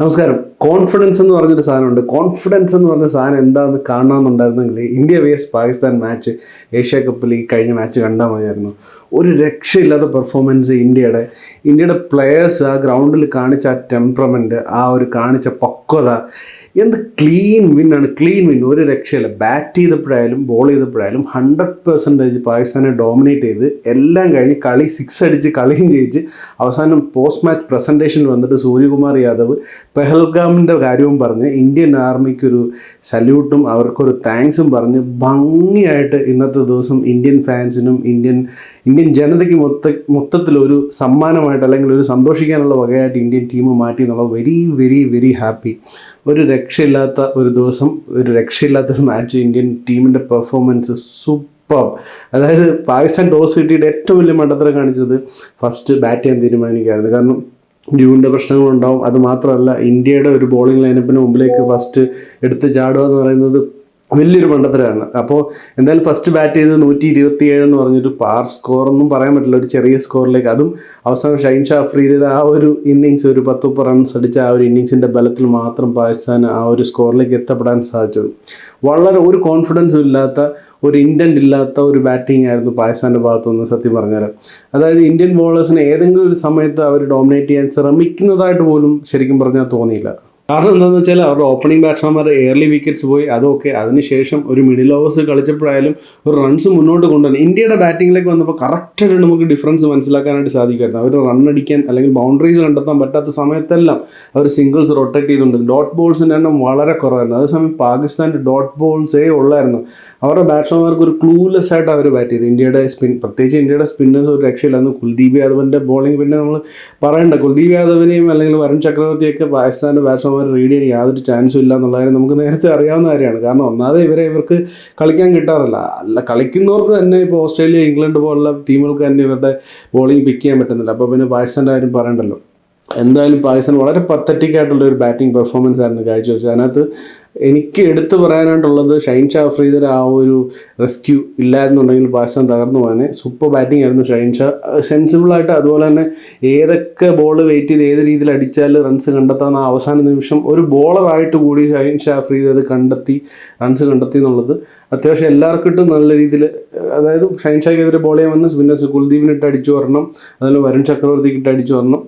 നമസ്കാരം. കോൺഫിഡൻസ് എന്ന് പറഞ്ഞൊരു സാധനമുണ്ട്. കോൺഫിഡൻസ് എന്ന് പറഞ്ഞ സാധനം എന്താണെന്ന് കാണണമെന്നുണ്ടായിരുന്നെങ്കിൽ India versus Pakistan match Asia കപ്പിൽ ഈ കഴിഞ്ഞ മാച്ച് കണ്ടാൽ മതിയായിരുന്നു. ഒരു രക്ഷയില്ലാത്ത പെർഫോമൻസ് ഇന്ത്യയുടെ. ഇന്ത്യയുടെ പ്ലെയേഴ്സ് ആ ഗ്രൗണ്ടിൽ കാണിച്ച ആ ടെമ്പറമെന്റ് ആ ഒരു കാണിച്ച പക്വത എന്ത് ക്ലീൻ വിന്നാണ് ക്ലീൻ വിൻ ഒരു രക്ഷയില്ല. ബാറ്റ് ചെയ്തപ്പോഴായാലും ബോൾ ചെയ്തപ്പോഴായാലും ഹൺഡ്രഡ് പെർസെന്റേജ് പാകിസ്ഥാനെ ഡോമിനേറ്റ് ചെയ്ത് എല്ലാം കഴിഞ്ഞ് കളി സിക്സ് അടിച്ച് കളിയും ജയിച്ച് അവസാനം പോസ്റ്റ് മാച്ച് പ്രസന്റേഷനിൽ വന്നിട്ട് സൂര്യകുമാർ യാദവ് പെഹൽഗാമിന്റെ കാര്യവും പറഞ്ഞ് ഇന്ത്യൻ ആർമിക്കൊരു സല്യൂട്ടും അവർക്കൊരു താങ്ക്സും പറഞ്ഞ് ഭംഗിയായിട്ട് ഇന്നത്തെ ദിവസം ഇന്ത്യൻ ഫാൻസിനും ഇന്ത്യൻ ഇന്ത്യൻ ജനതയ്ക്ക് മൊത്ത മൊത്തത്തിലൊരു സമ്മാനമായിട്ട് അല്ലെങ്കിൽ ഒരു സന്തോഷിക്കാനുള്ള വകയായിട്ട് ഇന്ത്യൻ ടീം മാറ്റി എന്നുള്ള വെരി വെരി വെരി ഹാപ്പി ഒരു രക്ഷയില്ലാത്ത ഒരു ദിവസം ഒരു രക്ഷയില്ലാത്ത ഒരു മാച്ച് ഇന്ത്യൻ ടീമിന്റെ പെർഫോമൻസ് സൂപ്പർ അതായത് പാകിസ്ഥാൻ ടോസ് കിട്ടിയിട്ട് ഏറ്റവും വലിയ മണ്ടത്തരം കാണിച്ചത് ഫസ്റ്റ് ബാറ്റ് ചെയ്യാൻ തീരുമാനിക്കുകയായിരുന്നു. കാരണം ഡ്യൂവിന്റെ പ്രശ്നങ്ങളുണ്ടാവും. അത് മാത്രമല്ല ഇന്ത്യയുടെ ഒരു ബോളിംഗ് ലൈനപ്പിന് മുമ്പിലേക്ക് ഫസ്റ്റ് എടുത്ത് ചാടുക എന്ന് പറയുന്നത് വലിയൊരു മണ്ടത്തരമാണ്. അപ്പോൾ എന്തായാലും ഫസ്റ്റ് ബാറ്റ് ചെയ്ത് നൂറ്റി ഇരുപത്തി ഏഴ് എന്ന് പറഞ്ഞൊരു പാർ സ്കോർ ഒന്നും പറയാൻ പറ്റില്ല. ഒരു ചെറിയ സ്കോറിലേക്ക് അതും അവസാനം ഷൈൻ ഷാ അഫ്രീദിയുടെ ആ ഒരു ഇന്നിങ്സ് ഒരു പത്ത് മുപ്പത് റൺസ് അടിച്ച ആ ഒരു ഇന്നിങ്സിന്റെ ബലത്തിൽ മാത്രം പാകിസ്ഥാൻ ആ ഒരു സ്കോറിലേക്ക് എത്തപ്പെടാൻ സാധിച്ചത്. വളരെ ഒരു കോൺഫിഡൻസും ഇല്ലാത്ത ഒരു ഇന്റന്റ് ഇല്ലാത്ത ഒരു ബാറ്റിംഗ് ആയിരുന്നു പാകിസ്ഥാന്റെ ഭാഗത്തുനിന്ന് സത്യം പറഞ്ഞാൽ അതായത് ഇന്ത്യൻ ബോളേഴ്സിനെ ഏതെങ്കിലും ഒരു സമയത്ത് അവർ ഡോമിനേറ്റ് ചെയ്യാൻ ശ്രമിക്കുന്നതായിട്ട് പോലും ശരിക്കും പറഞ്ഞാൽ തോന്നിയില്ല. കാരണം എന്താണെന്ന് വെച്ചാൽ അവരുടെ ഓപ്പണിംഗ് ബാറ്റ്സ്മാൻമാർ എയർലി വിക്കറ്റ്സ് പോയി അതൊക്കെ. അതിനുശേഷം ഒരു മിഡിൽ ഓവേഴ്സ് കളിച്ചപ്പോഴായാലും ഒരു റൺസ് മുന്നോട്ട് കൊണ്ടുവരണം ഇന്ത്യയുടെ ബാറ്റിങ്ങിലേക്ക് വന്നപ്പോൾ കറക്റ്റായിട്ട് നമുക്ക് ഡിഫറൻസ് മനസ്സിലാക്കാനായിട്ട് സാധിക്കുമായിരുന്നു. അവർ റൺ അടിക്കാൻ അല്ലെങ്കിൽ ബൗണ്ടറീസ് കണ്ടെത്താൻ പറ്റാത്ത സമയത്തെല്ലാം അവർ സിംഗിൾസ് റൊട്ടേറ്റ് ചെയ്തുകൊണ്ട് ഡോട്ട് ബോൾസിന്റെ എണ്ണം വളരെ കുറവായിരുന്നു. അതേസമയം പാകിസ്ഥാന്റെ ഡോട്ട് ബോൾസേ ഉള്ളായിരുന്നു. അവരുടെ ബാറ്റ്സ്മാൻമാർക്ക് ഒരു ക്ലൂലെസ് ആയിട്ട് അവർ ബാറ്റ് ചെയ്തു. ഇന്ത്യയുടെ സ്പിൻ പ്രത്യേകിച്ച് ഇന്ത്യയുടെ സ്പിന്നേഴ്സ് ഒരു രക്ഷയില്ലായിരുന്നു. കുൽദീപ് യാദവിന്റെ ബോളിംഗ് പിന്നെ നമ്മൾ പറയണ്ട. കുൽദീപ് യാദവിനെയും അല്ലെങ്കിൽ വരുൺ ചക്രവർത്തിയൊക്കെ പാകിസ്ഥാന്റെ ബാറ്റ്സ്മാൻമാർ റീഡ് ചെയ്യാൻ യാതൊരു ചാൻസും ഇല്ല എന്നുള്ള കാര്യം നമുക്ക് നേരത്തെ അറിയാവുന്ന കാര്യമാണ്. കാരണം ഒന്നാതെ ഇവരെ ഇവർക്ക് കളിക്കാൻ കിട്ടാറില്ല. അല്ല കളിക്കുന്നവർക്ക് തന്നെ ഇപ്പോൾ ഓസ്ട്രേലിയ ഇംഗ്ലണ്ട് പോലുള്ള ടീമുകൾക്ക് തന്നെ ഇവരുടെ ബോളിംഗ് പിക്ക് ചെയ്യാൻ പറ്റുന്നില്ല. അപ്പോൾ പിന്നെ പാകിസ്ഥാന്റെ കാര്യം പറയണ്ടല്ലോ എന്തായാലും പാകിസ്ഥാൻ വളരെ പത്തറ്റിക് ആയിട്ടുള്ള ഒരു ബാറ്റിംഗ് പെർഫോമൻസ് ആയിരുന്നു കാഴ്ചവെച്ചത്. അതിനകത്ത് എനിക്ക് എടുത്തു പറയാനായിട്ടുള്ളത് ഷൈൻ ഷാ അഫ്രീദിന്റെ ആ ഒരു റെസ്ക്യൂ ഇല്ലായിരുന്നുണ്ടെങ്കിൽ പാകിസ്ഥാൻ തകർന്നു പോകാനെ സൂപ്പർ ബാറ്റിംഗ് ആയിരുന്നു ഷൈൻ ഷാ. സെൻസിബിളായിട്ട് അതുപോലെ തന്നെ ഏതൊക്കെ ബോൾ വെയിറ്റ് ചെയ്ത് ഏത് രീതിയിൽ അടിച്ചാൽ റൺസ് കണ്ടെത്താവുന്ന ആ അവസാന നിമിഷം ഒരു ബോളറായിട്ട് കൂടി ഷൈൻ ഷാ അഫ്രീദ് അത് കണ്ടെത്തി റൺസ് കണ്ടെത്തി എന്നുള്ളത് അത്യാവശ്യം എല്ലാവർക്കിട്ടും നല്ല രീതിയിൽ അതായത് ഷൈൻ ഷായ്ക്കെതിരെ ബോൾ ചെയ്യാൻ വന്ന് പിന്നെ കുൽദീപിനിട്ട് അടിച്ചു വരണം. അതുപോലെ വരുൺ ചക്രവർത്തിക്ക് ഇട്ട് അടിച്ചു വരണം.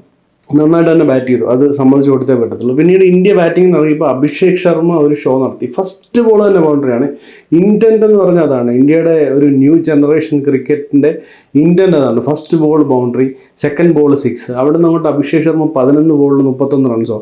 നന്നായിട്ട് തന്നെ ബാറ്റ് ചെയ്തു. അത് സമ്മതിച്ച് കൊടുത്തേ പറ്റത്തുള്ളൂ. പിന്നീട് ഇന്ത്യ ബാറ്റിംഗ് തുടങ്ങിയപ്പോൾ അഭിഷേക് ശർമ്മ ഒരു ഷോ നടത്തി. ഫസ്റ്റ് ബോൾ തന്നെ ബൗണ്ടറിയാണ് ഇന്റന്റ് എന്ന് പറഞ്ഞാൽ അതാണ്. ഇന്ത്യയുടെ ഒരു ന്യൂ ജനറേഷൻ ക്രിക്കറ്റിന്റെ ഇന്റന്റ് അതാണ്. First ball boundary second ball six അവിടെ നിന്ന് അങ്ങോട്ട് അഭിഷേക് ശർമ്മ പതിനൊന്ന് ബോളിൽ മുപ്പത്തൊന്ന് റൺസോ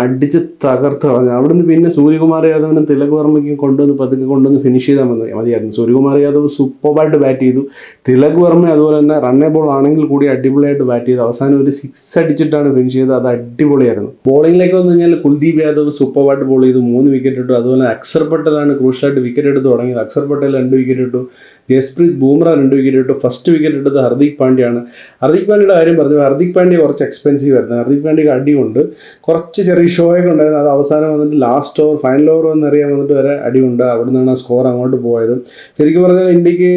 അടിച്ച് തകർത്ത് കളഞ്ഞു. അവിടെ നിന്ന് പിന്നെ സൂര്യകുമാർ യാദവിനും തിലക് വർമ്മയ്ക്കും കൊണ്ടുവന്ന് പതുക്കെ കൊണ്ടുവന്ന് ഫിനിഷ് ചെയ്താൽ മതി. മതിയായിരുന്നു. സൂര്യകുമാർ യാദവ് സൂപ്പർബായിട്ട് ബാറ്റ് ചെയ്തു. തിലക് വർമ്മ അതുപോലെ തന്നെ റണ്ണേ ബോൾ ആണെങ്കിൽ കൂടി അടിപൊളിയായിട്ട് ബാറ്റ് ചെയ്തു. അവസാനം ഒരു സിക്സ് അടിച്ചിട്ടാണ് ഫിനിഷ് ചെയ്ത് അത് അടിപൊളിയായിരുന്നു. ബോളിംഗിലേക്ക് വന്നു കഴിഞ്ഞാൽ കുൽദീപ് യാദവ് സൂപ്പർവായിട്ട് ബോൾ ചെയ്തു മൂന്ന് വിക്കറ്റ് ഇട്ടു. അതുപോലെ അക്സർ പട്ടേലാണ് ക്രൂഷ്യലായിട്ട് വിക്കറ്റ് എടുത്ത് തുടങ്ങിയത്. അക്സർ പട്ടേൽ രണ്ട് വിക്കറ്റ് ഇട്ടു. ജസ്പ്രീത് ബൂമ്ര രണ്ട് വിക്കറ്റ് ഇട്ടു. ഫസ്റ്റ് വിക്കറ്റ് ഇട്ടത് ഹർദിക് പാണ്ഡ്യയാണ്. ഹർദിക് പാണ്ഡ്യയുടെ കാര്യം പറഞ്ഞു. ഹർദിക് പാണ്ഡ്യ കുറച്ച് എക്സ്പെൻസീവ് ആയിരുന്നു. ഹർദിക് പാണ്ഡ്യക്ക് അടിയുണ്ട്. കുറച്ച് ചെറിയ ഷോയൊക്കെ ഉണ്ടായിരുന്നു. അത് അവസാനം വന്നിട്ട് ലാസ്റ്റ് ഓവർ ഫൈനൽ ഓവർ വന്നറിയാൻ വന്നിട്ട് വരെ അടിയുണ്ട്. അവിടെ നിന്നാണ് ആ സ്കോർ അങ്ങോട്ട് പോയത്. ശരിക്കും പറഞ്ഞാൽ ഇന്ത്യയ്ക്ക്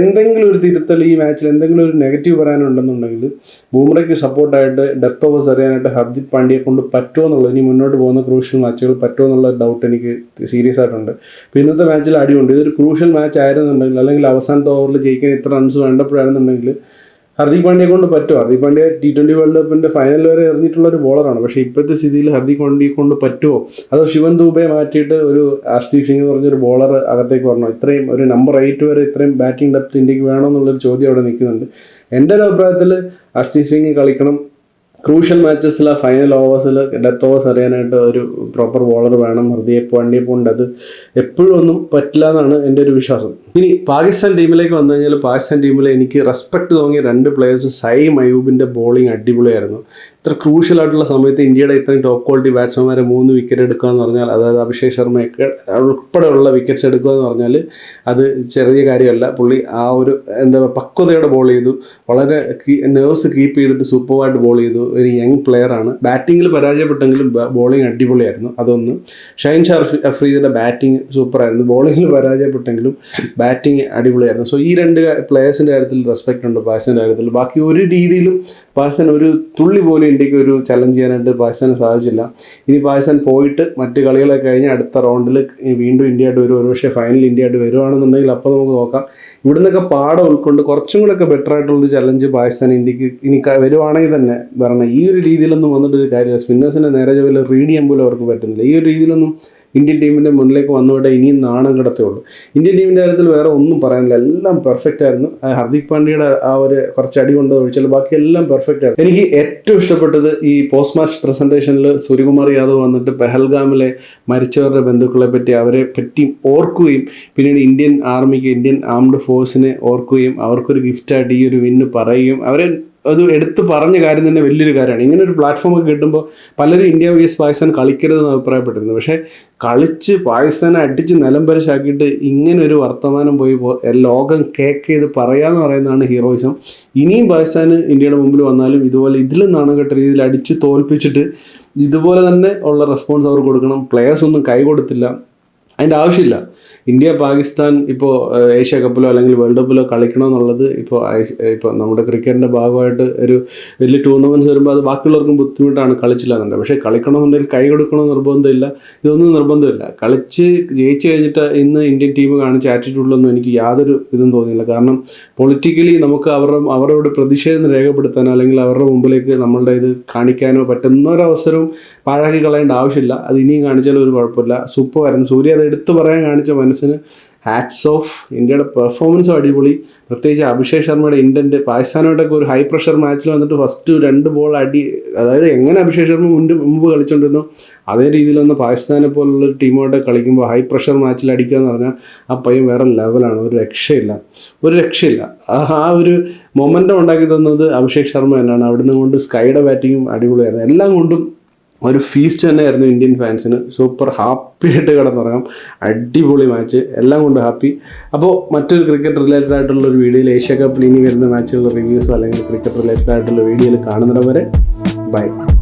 എന്തെങ്കിലും ഒരു തിരുത്തൽ ഈ മാച്ചിൽ എന്തെങ്കിലും ഒരു നെഗറ്റീവ് പറയാനുണ്ടെന്നുണ്ടെങ്കിൽ ബൂമ്രയ്ക്ക് സപ്പോർട്ടായിട്ട് ഡെത്ത് ഓവേഴ്സ് അറിയാനായിട്ട് ഹർദിക് പാണ്ഡ്യയെ കൊണ്ട് പറ്റുമോ എന്നുള്ളത് ഇനി മുന്നോട്ട് പോകുന്ന ക്രൂഷ്യൽ മാച്ചുകൾ പറ്റുമോ എന്നുള്ള ഡൗട്ട് എനിക്ക് സീരിയസ് ആയിട്ടുണ്ട്. ഇന്നത്തെ മാച്ചിൽ അടിയുണ്ട്. ഇതൊരു ക്രൂഷ്യൽ മാച്ച് ആയിരുന്നുണ്ടെങ്കിൽ അല്ലെങ്കിൽ അവസാനത്തെ ഓവറിൽ ജയിക്കാൻ ഇത്ര റൺസ് വേണ്ടപ്പോഴാണെന്നുണ്ടെങ്കിൽ ഹർദിക് പാണ്ഡ്യയെ കൊണ്ട് പറ്റും Hardik Pandya T twenty world കപ്പിന്റെ ഫൈനൽ വരെ എറിഞ്ഞിട്ടുള്ള ഒരു ബോളറാണ് പക്ഷേ ഇപ്പോഴത്തെ സ്ഥിതിയിൽ ഹർദിക് പാണ്ഡ്യയെ കൊണ്ട് പറ്റുമോ? അതോ ശിവൻ ദൂബെ മാറ്റിയിട്ട് ഒരു ഹർഷ്ദീപ് സിംഗ് എന്ന് പറഞ്ഞൊരു ബോളർ അകത്തേക്ക് വരണോ? ഇത്രയും ഒരു നമ്പർ എയ്റ്റ് വരെ ഇത്രയും ബാറ്റിംഗ് ഡെപ്ത് ഇന്ത്യയ്ക്ക് വേണോ എന്നുള്ളൊരു ചോദ്യം അവിടെ നിൽക്കുന്നുണ്ട്. എന്റെ ഒരു അഭിപ്രായത്തിൽ ഹർഷ്ദീപ് സിംഗ് കളിക്കണം ക്രൂഷ്യൽ മാച്ചസിൽ ഫൈനൽ ഓവേഴ്സിൽ ഡെത്ത് ഓവേഴ്സ് അറിയാനായിട്ട് ഒരു പ്രോപ്പർ ബോളർ വേണം. ഹൃദയ പാണ്ഡ്യ പോണ്ട് അത് എപ്പോഴും ഒന്നും പറ്റില്ല എന്നാണ് എന്റെ ഒരു വിശ്വാസം. ഇനി പാകിസ്ഥാൻ ടീമിലേക്ക് വന്നു കഴിഞ്ഞാൽ പാകിസ്ഥാൻ ടീമിൽ എനിക്ക് റെസ്പെക്ട് തോന്നിയ രണ്ട് പ്ലേയേഴ്സ് സൈം അയൂബിന്റെ ബോളിംഗ് അടിപൊളിയായിരുന്നു. ഇത്ര ക്രൂഷ്യൽ ആയിട്ടുള്ള സമയത്ത് ഇന്ത്യയുടെ ഇത്രയും ടോപ്പ് ക്വാളിറ്റി ബാറ്റ്സ്മാൻമാരെ മൂന്ന് വിക്കറ്റ് എടുക്കുക എന്ന് പറഞ്ഞാൽ അതായത് അഭിഷേക് ശർമ്മയൊക്കെ ഉൾപ്പെടെയുള്ള വിക്കറ്റ്സ് എടുക്കുക എന്ന് പറഞ്ഞാൽ അത് ചെറിയ കാര്യമല്ല. പുള്ളി ആ ഒരു എന്താ പക്വതയോടെ ബോൾ ചെയ്തു. വളരെ നെർവ്സ് കീപ്പ് ചെയ്തിട്ട് സൂപ്പറായിട്ട് ബോൾ ചെയ്തു. ഒരു യങ് പ്ലെയറാണ് ബാറ്റിങ്ങിൽ പരാജയപ്പെട്ടെങ്കിലും ബോളിംഗ് അടിപൊളിയായിരുന്നു. അതൊന്ന്. ഷൈൻ ഷാർ അഫ്രീദിന്റെ ബാറ്റിംഗ് സൂപ്പറായിരുന്നു ബോളിങ്ങിൽ പരാജയപ്പെട്ടെങ്കിലും ബാറ്റിംഗ് അടിപൊളിയായിരുന്നു. സോ ഈ രണ്ട് പ്ലേയേഴ്സിന്റെ കാര്യത്തിൽ റെസ്പെക്റ്റ് ഉണ്ട് ബാറ്റ്സിന്റെ കാര്യത്തിൽ. ബാക്കി ഒരു രീതിയിലും പാകിസ്ഥാൻ ഒരു തുള്ളി പോലും ഇന്ത്യയ്ക്ക് ഒരു ചലഞ്ച് ചെയ്യാനായിട്ട് പാകിസ്ഥാന് സാധിച്ചില്ല. ഇനി പാകിസ്ഥാൻ പോയിട്ട് മറ്റ് കളികളെ കഴിഞ്ഞ് അടുത്ത റൗണ്ടിൽ വീണ്ടും ഇന്ത്യ ആയിട്ട് വരും. ഒരുപക്ഷെ ഫൈനൽ ഇന്ത്യ ആയിട്ട് വരുവാണെന്നുണ്ടെങ്കിൽ അപ്പോൾ നമുക്ക് നോക്കാം. ഇവിടെ നിന്നൊക്കെ പാഠം ഉൾക്കൊണ്ട് കുറച്ചും കൂടെ ഒക്കെ ബെറ്റർ ആയിട്ടുള്ള ചലഞ്ച് പാകിസ്ഥാൻ ഇന്ത്യയ്ക്ക് ഇനി വരുവാണെങ്കിൽ തന്നെ പറഞ്ഞാൽ ഈ ഒരു രീതിയിലൊന്നും വന്നിട്ടൊരു കാര്യമില്ല. സ്പിന്നേഴ്സിന്റെ നേരെ ജോലി റീഡ് ചെയ്യാൻ പോലും അവർക്ക് പറ്റുന്നില്ല. ഈ ഒരു രീതിയിലൊന്നും ഇന്ത്യൻ ടീമിന്റെ മുന്നിലേക്ക് വന്നവിടെ ഇനിയും നാണം കിടത്തേ ഉള്ളൂ. ഇന്ത്യൻ ടീമിന്റെ കാര്യത്തിൽ വേറെ ഒന്നും പറയാനില്ല. എല്ലാം പെർഫെക്റ്റ് ആയിരുന്നു. ഹർദിക് പാണ്ഡ്യയുടെ ആ ഒരു കുറച്ച് അടി കൊണ്ട് ഒഴിച്ചാൽ ബാക്കി എല്ലാം പെർഫെക്റ്റ് ആയിരുന്നു. എനിക്ക് ഏറ്റവും ഇഷ്ടപ്പെട്ടത് ഈ പോസ്റ്റ് മാച്ച് പ്രസന്റേഷനിൽ സൂര്യകുമാർ യാദവ് വന്നിട്ട് പെഹൽഗാമിലെ മരിച്ചവരുടെ ബന്ധുക്കളെ പറ്റി അവരെ പറ്റി ഓർക്കുകയും പിന്നീട് ഇന്ത്യൻ ആർമിക്ക് ഇന്ത്യൻ ആംഡ് ഫോഴ്സിനെ ഓർക്കുകയും അവർക്കൊരു ഗിഫ്റ്റായിട്ട് ഈ ഒരു വിന്ന് പറയുകയും അവരെ അത് എടുത്തു പറഞ്ഞ കാര്യം തന്നെ വലിയൊരു കാര്യമാണ്. ഇങ്ങനെ ഒരു പ്ലാറ്റ്ഫോം ഒക്കെ കിട്ടുമ്പോൾ പലരും ഇന്ത്യ വേസ് പാകിസ്ഥാൻ കളിക്കരുതെന്ന് അഭിപ്രായപ്പെട്ടിരുന്നു. പക്ഷേ കളിച്ച് പാകിസ്ഥാനെ അടിച്ച് നിലംപരിശാക്കിയിട്ട് ഇങ്ങനെ ഒരു വർത്തമാനം പോയി ലോകം കേക്ക് ചെയ്ത് പറയാന്ന് പറയുന്നതാണ് ഹീറോയിസം. ഇനിയും പാകിസ്ഥാന് ഇന്ത്യയുടെ മുമ്പിൽ വന്നാലും ഇതുപോലെ ഇതിലും നാണം കെട്ട രീതിയിൽ അടിച്ച് തോൽപ്പിച്ചിട്ട് ഇതുപോലെ തന്നെ ഉള്ള റെസ്പോൺസ് അവർ കൊടുക്കണം. പ്ലേയേഴ്സ് ഒന്നും കൈ കൊടുത്തില്ല. അതിന്റെ ആവശ്യമില്ല. ഇന്ത്യ പാകിസ്ഥാൻ ഇപ്പോൾ ഏഷ്യ കപ്പിലോ അല്ലെങ്കിൽ വേൾഡ് കപ്പിലോ കളിക്കണമെന്നുള്ളത് ഇപ്പോൾ ഇപ്പോൾ നമ്മുടെ ക്രിക്കറ്റിന്റെ ഭാഗമായിട്ട് ഒരു വലിയ ടൂർണമെന്റ്സ് വരുമ്പോൾ അത് ബാക്കിയുള്ളവർക്കും ബുദ്ധിമുട്ടാണ് കളിച്ചില്ല എന്നുണ്ട് പക്ഷേ കളിക്കണമെന്നുണ്ടെങ്കിൽ കൈ കൊടുക്കണമെന്ന് നിർബന്ധമില്ല. ഇതൊന്നും നിർബന്ധമില്ല. കളിച്ച് ജയിച്ചു കഴിഞ്ഞിട്ട് ഇന്ന് ഇന്ത്യൻ ടീം കാണിച്ച ആറ്റിറ്റ്യൂഡിലൊന്നും എനിക്ക് യാതൊരു ഇതും തോന്നിയില്ല. കാരണം പൊളിറ്റിക്കലി നമുക്ക് അവരുടെ അവരോട് പ്രതിഷേധം രേഖപ്പെടുത്താനോ അല്ലെങ്കിൽ അവരുടെ മുമ്പിലേക്ക് നമ്മളുടെ ഇത് കാണിക്കാനോ പറ്റുന്ന ഒരവസരവും പാഴാക്കി കളയേണ്ട ആവശ്യമില്ല. അത് ഇനിയും കാണിച്ചാലും ഒരു കുഴപ്പമില്ല. സൂപ്പറായിരുന്നു സൂര്യ അത് എടുത്തു പറയാൻ കാണിച്ച മനസ്സിന് ഹാറ്റ്സ് ഓഫ് ഇന്ത്യയുടെ പെർഫോമൻസും അടിപൊളി. പ്രത്യേകിച്ച് അഭിഷേക് ശർമ്മയുടെ ഇന്റന്റ് പാകിസ്ഥാനായിട്ടൊക്കെ ഒരു ഹൈ പ്രഷർ മാച്ചിൽ വന്നിട്ട് ഫസ്റ്റ് രണ്ട് ബോൾ അടി അതായത് എങ്ങനെ അഭിഷേക് ശർമ്മ മുൻപ് മുമ്പ് കളിച്ചുകൊണ്ടിരുന്നു അതേ രീതിയിൽ വന്ന് പാകിസ്ഥാനെ പോലുള്ള ടീമോട്ട് കളിക്കുമ്പോൾ ഹൈ പ്രഷർ മാച്ചിൽ അടിക്കുക എന്ന് പറഞ്ഞാൽ ആ പയ്യൻ വേറെ ലെവലാണ് ഒരു രക്ഷയില്ല. ഒരു രക്ഷയില്ല. ആ ഒരു മൊമെന്റം ഉണ്ടാക്കി തന്നത് അഭിഷേക് ശർമ്മ തന്നെയാണ്. അവിടുന്ന് കൊണ്ട് സ്കൈയുടെ ബാറ്റിങ്ങും അടിപൊളിയായിരുന്നു. എല്ലാം കൊണ്ടും ഒരു ഫീസ്റ്റ് തന്നെയായിരുന്നു ഇന്ത്യൻ ഫാൻസിന് സൂപ്പർ ഹാപ്പി ആയിട്ട് കിടന്നുറങ്ങാം. അടിപൊളി മാച്ച് എല്ലാം കൊണ്ട് ഹാപ്പി അപ്പോൾ മറ്റൊരു ക്രിക്കറ്റ് റിലേറ്റഡ് ആയിട്ടുള്ള ഒരു വീഡിയോയിൽ ഏഷ്യ കപ്പിൽ ഇനി വരുന്ന മാച്ചുകളുടെ റിവ്യൂസോ അല്ലെങ്കിൽ ക്രിക്കറ്റ് റിലേറ്റഡ് ആയിട്ടുള്ള വീഡിയോയിൽ കാണുന്നവരെ വരെ ബൈ